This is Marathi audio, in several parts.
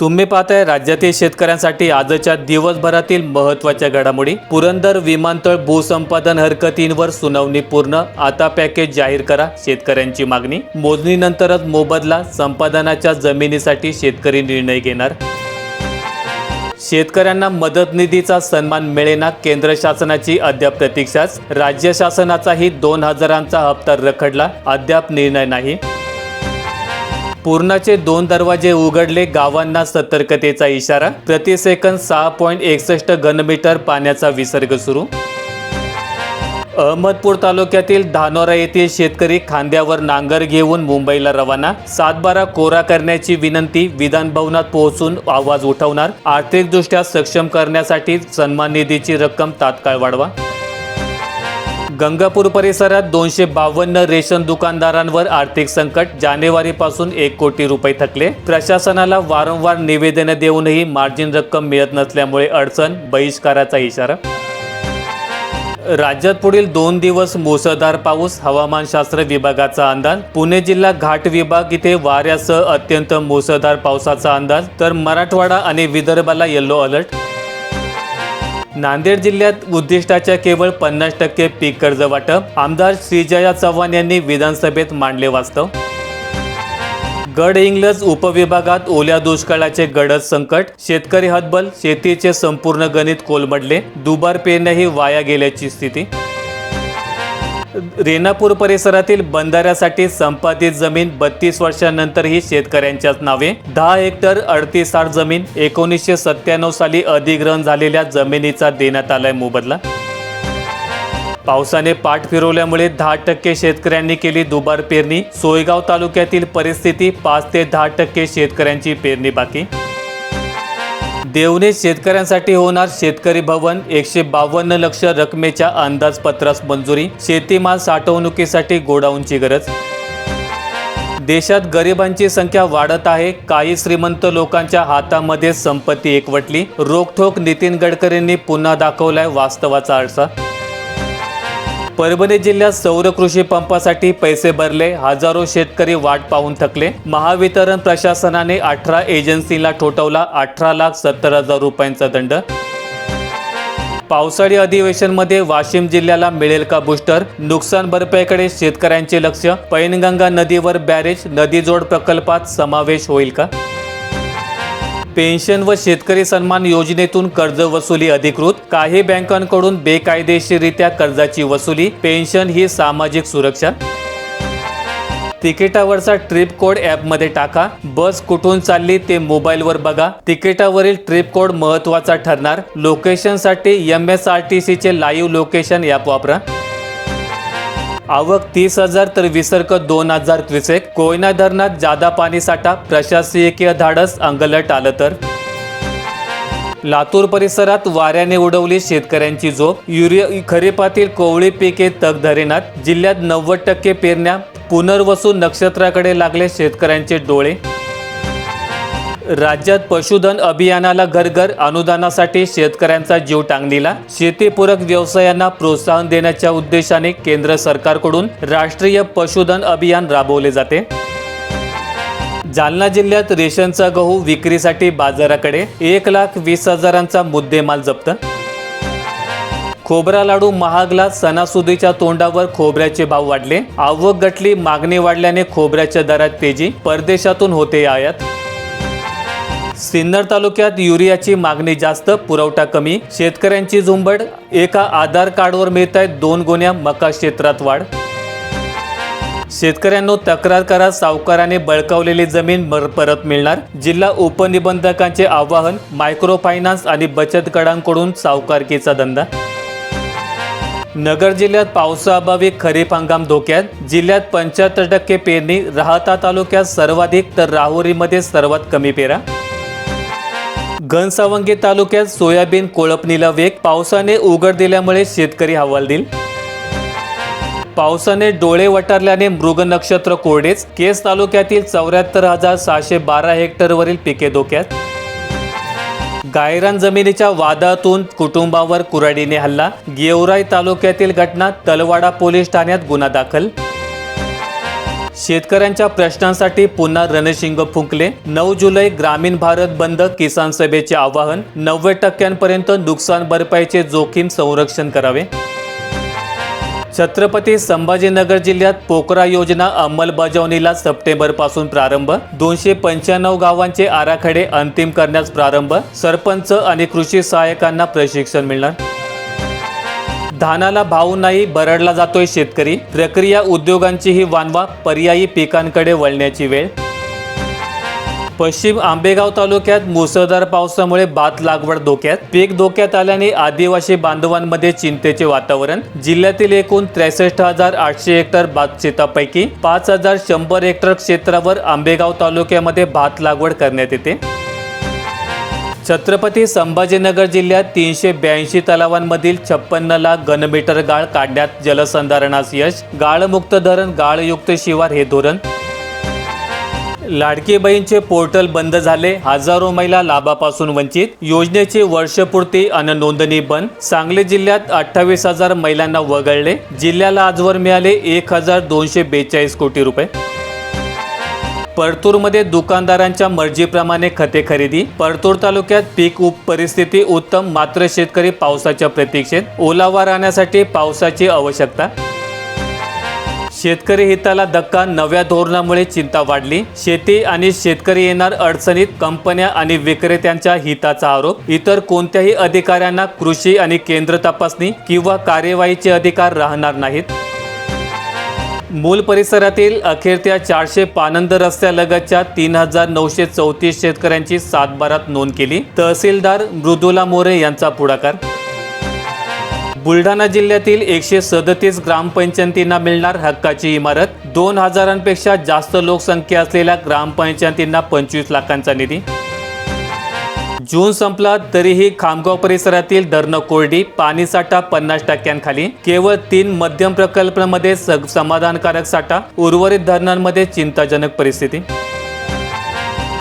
तुम्ही पाहताय राज्यातील शेतकऱ्यांसाठी आजच्या दिवसभरातील महत्त्वाच्या घडामोडी. पुरंदर विमानतळ भूसंपादन हरकतींवर सुनावणी पूर्ण. आता पॅकेज जाहीर करा शेतकऱ्यांची मागणी. मोजणीनंतरच मोबदला संपादनाच्या जमिनीसाठी शेतकरी निर्णय घेणार. शेतकऱ्यांना मदत निधीचा सन्मान मिळेना केंद्र शासनाची अद्याप प्रतीक्षाच. राज्य शासनाचाही दोन हजारांचा हप्ता रखडला. अद्याप निर्णय नाही. पूर्णाचे दोन दरवाजे उघडले गावांना सतर्कतेचा इशारा. प्रति सेकंद सहा पॉईंट एकसष्ट घनमीटर पाण्याचा विसर्ग सुरू. अहमदपूर तालुक्यातील धानोरा येथील शेतकरी खांद्यावर नांगर घेऊन मुंबईला रवाना. सातबारा कोरा करण्याची विनंती विधान भवनात पोहोचून आवाज उठवणार. आर्थिकदृष्ट्या सक्षम करण्यासाठी सन्मान निधीची रक्कम तात्काळ वाढवा. गंगापूर परिसरात दोनशे बावन्न रेशन दुकानदारांवर आर्थिक संकट जानेवारीपासून एक कोटी रुपये थकले. प्रशासनाला वारंवार निवेदनं देऊनही मार्जिन रक्कम मिळत नसल्यामुळे अडचण बहिष्काराचा इशारा. राज्यात पुढील दोन दिवस मुसळधार पाऊस हवामानशास्त्र विभागाचा अंदाज. पुणे जिल्हा घाट विभाग इथे वाऱ्यासह अत्यंत मुसळधार पावसाचा अंदाज. तर मराठवाडा आणि विदर्भाला येल्लो अलर्ट नांदेड जिल्ह्यात उद्दिष्टाच्या केवळ पन्नास टक्के पीक कर्ज वाटप आमदार श्रीजया चव्हाण यांनी विधानसभेत मांडले वास्तव. गड इंग्लज उपविभागात ओल्या दुष्काळाचे गडद संकट शेतकरी हतबल शेतीचे संपूर्ण गणित कोलमडले दुबार पेरण्याही वाया गेल्याची स्थिती. रेणापूर परिसरातील बंधाऱ्यासाठी संपादित जमीन बत्तीस वर्षांनंतरही शेतकऱ्यांच्याच नावे. दहा हेक्टर अडतीस आठ जमीन एकोणीसशे सत्त्याण्णव साली अधिग्रहण झालेल्या जमिनीचा देण्यात आलाय मोबदला. पावसाने पाठ फिरवल्यामुळे दहा टक्के शेतकऱ्यांनी केली दुबार पेरणी. सोयगाव तालुक्यातील परिस्थिती पाच ते दहा टक्के शेतकऱ्यांची पेरणी बाकी. देवणे शेतकऱ्यांसाठी होणार शेतकरी भवन एकशे बावन्न लक्ष रकमेच्या अंदाजपत्रास मंजुरी. शेतीमाल साठवणुकीसाठी गोडाऊनची गरज. देशात गरिबांची संख्या वाढत आहे. काही श्रीमंत लोकांच्या हातामध्ये संपत्ती एकवटली. रोखोक नितीन गडकरींनी पुन्हा दाखवलाय वास्तवाचा आरसा परभणी जिल्ह्यात सौर कृषी पंपासाठी पैसे भरले. हजारो शेतकरी वाट पाहून थकले. महावितरण प्रशासनाने अठरा एजन्सीला ठोठवला. अठरा लाख सत्तर हजार रुपयांचा दंड. पावसाळी अधिवेशनमध्ये वाशिम जिल्ह्याला मिळेल का बुस्टर नुकसान भरपाईकडे शेतकऱ्यांचे लक्ष. पैनगंगा नदीवर बॅरेज नदीजोड प्रकल्पात समावेश होईल का? पेन्शन व शेतकरी सन्मान योजनेतून कर्ज वसुली अधिकृत. काही बँकांकडून बेकायदेशीरित्या कर्जाची वसुली पेन्शन ही सामाजिक सुरक्षा. तिकिटावरचा ट्रिप कोड ॲपमध्ये टाका. बस कुठून चालली ते मोबाईलवर बघा. तिकिटावरील ट्रिप कोड महत्त्वाचा ठरणार. लोकेशनसाठी एम एस आर टी सीचे लाईव्ह लोकेशन ॲप वापरा. आवक तीस हजार तर विसर्ग दोन हजार क्विसेक कोयना धरणात जादा पाणी साठा प्रशासकीय धाडस अंगलट आलं तर? लातूर परिसरात वाऱ्याने उडवली शेतकऱ्यांची झोप. युरिया खरीपातील कोवळी पिके तग धरेनात जिल्ह्यात नव्वद टक्के पेरण्या पुनर्वसू नक्षत्राकडे लागले शेतकऱ्यांचे डोळे. राज्यात पशुधन अभियानाला घरघर अनुदानासाठी शेतकऱ्यांचा जीव टांगणीला शेतीपूरक व्यवसायांना प्रोत्साहन देण्याच्या उद्देशाने केंद्र सरकारकडून राष्ट्रीय पशुधन अभियान राबवले जाते. जालना जिल्ह्यात रेशनचा गहू विक्रीसाठी बाजाराकडे एक लाख वीस हजारांचा मुद्देमाल जप्त. खोबरा लाडू महागला सणासुदीच्या तोंडावर खोबऱ्याचे भाव वाढले. आवक गटली मागणी वाढल्याने खोबऱ्याच्या दरात तेजी परदेशातून होते आयात. सिन्नर तालुक्यात युरियाची मागणी जास्त पुरवठा कमी. शेतकऱ्यांची झुंबड एका आधार कार्डवर मिळत आहेत दोन गोण्या मका क्षेत्रात वाढ. शेतकऱ्यांनो तक्रार करा सावकाराने बळकावलेली जमीन परत मिळणार. जिल्हा उपनिबंधकांचे आवाहन मायक्रो फायनान्स आणि बचत गटांकडून सावकारकीचा धंदा. नगर जिल्ह्यात पावसाअभावी खरीप हंगाम धोक्यात. जिल्ह्यात पंच्याहत्तर टक्के पेरणी राहता तालुक्यात सर्वाधिक तर राहुरीमध्ये सर्वात कमी पेरा. घनसावंगी तालुक्यात सोयाबीन कोळपणीला वेग पावसाने उघड दिल्यामुळे शेतकरी हवालदिल. पावसाने डोळे वटारल्याने मृग नक्षत्र कोरडेच. केस तालुक्यातील चौऱ्याहत्तर हजार सहाशे बारा हेक्टरवरील पिके धोक्यात. गायरान जमिनीच्या वादातून कुटुंबावर कुऱ्हाडीने हल्ला. गेवराई तालुक्यातील घटना तलवाडा पोलीस ठाण्यात गुन्हा दाखल. शेतकऱ्यांच्या प्रश्नांसाठी पुन्हा रणशिंग फुंकले. नऊ जुलै ग्रामीण भारत बंद किसान सभेचे आवाहन. नव्वद टक्क्यांपर्यंत नुकसान भरपाईचे जोखीम संरक्षण करावे. छत्रपती संभाजीनगर जिल्ह्यात पोकरा योजना अंमलबजावणीला सप्टेंबरपासून प्रारंभ. दोनशे पंच्याण्णव गावांचे आराखडे अंतिम करण्यास प्रारंभ. सरपंच आणि कृषी सहाय्यकांना प्रशिक्षण मिळणार. धानाला भाव नाही बरडला जातोय शेतकरी. प्रक्रिया उद्योगांचीही वानवा पर्यायी पिकांकडे वळण्याची वेळ. पश्चिम आंबेगाव तालुक्यात मुसळधार पावसामुळे भात लागवड धोक्यात. पीक धोक्यात आल्याने आदिवासी बांधवांमध्ये चिंतेचे वातावरण. जिल्ह्यातील एकूण त्रेसष्ट हजार आठशे हेक्टर भात शेतापैकी पाच हजार शंभर हेक्टर क्षेत्रावर आंबेगाव तालुक्यामध्ये भात लागवड करण्यात येते. छत्रपती संभाजीनगर जिल्ह्यात तीनशे ब्याऐंशी तलावांमधील छप्पन्न लाख घनमीटर गाळ काढण्यात जलसंधारणास यश गाळमुक्त धरण गाळयुक्त शिवार हे धोरण. लाडकी बहीणचे पोर्टल बंद झाले हजारो महिला लाभापासून वंचित. योजनेची वर्षपूर्ती अन नोंदणी बंद. सांगली जिल्ह्यात अठ्ठावीस हजार महिलांना वगळले. जिल्ह्याला आजवर मिळाले एक हजार दोनशे बेचाळीस कोटी रुपये. परतूरमध्ये दुकानदारांच्या मर्जीप्रमाणे खते खरेदी. परतूर तालुक्यात पीक उप परिस्थिती उत्तम मात्र शेतकरी पावसाच्या प्रतीक्षेत. ओलावा राहण्यासाठी पावसाची आवश्यकता. शेतकरी हिताला धक्का नव्या धोरणामुळे चिंता वाढली. शेती आणि शेतकरी येणार अडचणीत कंपन्या आणि विक्रेत्यांच्या हिताचा आरोप. इतर कोणत्याही अधिकाऱ्यांना कृषी आणि केंद्र तपासणी किंवा कार्यवाहीचे अधिकार राहणार नाहीत. मूल परिसरातील अखेरत्या चारशे पानंद रस्त्यालगतच्या तीन हजार नऊशे चौतीस शेतकऱ्यांची सातबारात नोंद केली. तहसीलदार मृदुला मोरे यांचा पुढाकार. बुलढाणा जिल्ह्यातील एकशे सदतीस ग्रामपंचायतींना मिळणार हक्काची इमारत. दोन हजारांपेक्षा जास्त लोकसंख्या असलेल्या ग्रामपंचायतींना पंचवीस लाखांचा निधी. जून संपला तरीही खामगाव परिसरातील धरणं कोरडी पाणीसाठा पन्नास टक्क्यांखाली. केवळ तीन मध्यम प्रकल्पांमध्ये समाधानकारक साठा उर्वरित धरणांमध्ये चिंताजनक परिस्थिती.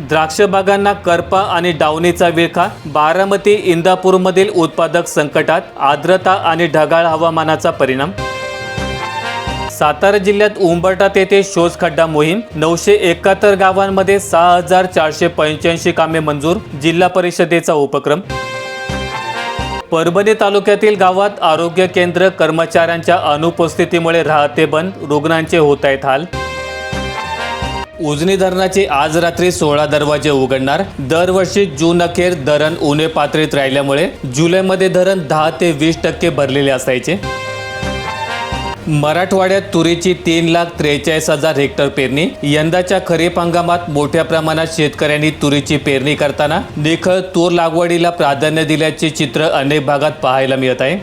द्राक्ष बागांना करपा आणि डावणीचा विळखा बारामती इंदापूरमधील उत्पादक संकटात आर्द्रता आणि ढगाळ हवामानाचा परिणाम. सातारा जिल्ह्यात उंबरटात येथे शोध खड्डा मोहीम नऊशे एकाहत्तर गावांमध्ये सहा हजार चारशे पंच्याऐंशी कामे मंजूर जिल्हा परिषदेचा उपक्रम. परभणी तालुक्यातील गावात आरोग्य केंद्र कर्मचाऱ्यांच्या अनुपस्थितीमुळे राहते बंद रुग्णांचे होत आहेत हाल. उजनी धरणाचे आज रात्री सोळा दरवाजे उघडणार. दरवर्षी जून अखेर धरण उणे पातळीत राहिल्यामुळे जुलैमध्ये धरण दहा ते वीस टक्के भरलेले असायचे. मराठवाड्यात तुरीची तीन लाख त्रेचाळीस हजार हेक्टर पेरणी. यंदाच्या खरीप हंगामात मोठ्या प्रमाणात शेतकऱ्यांनी तुरीची पेरणी करताना निखळ तूर लागवडीला प्राधान्य दिल्याचे चित्र अनेक भागात पाहायला मिळत आहे.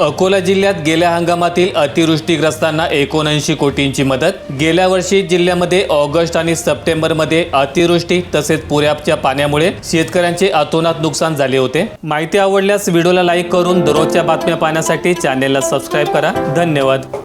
अकोला जिल्ह्यात गेल्या हंगामातील अतिवृष्टीग्रस्तांना एकोणऐंशी कोटींची मदत. गेल्या वर्षी जिल्ह्यामध्ये ऑगस्ट आणि सप्टेंबरमध्ये अतिवृष्टी तसेच पुऱ्याच्या पाण्यामुळे शेतकऱ्यांचे अतोनात नुकसान झाले होते. माहिती आवडल्यास व्हिडिओला लाईक करून दररोजच्या बातम्या पाहण्यासाठी चॅनेलला सबस्क्राईब करा. धन्यवाद.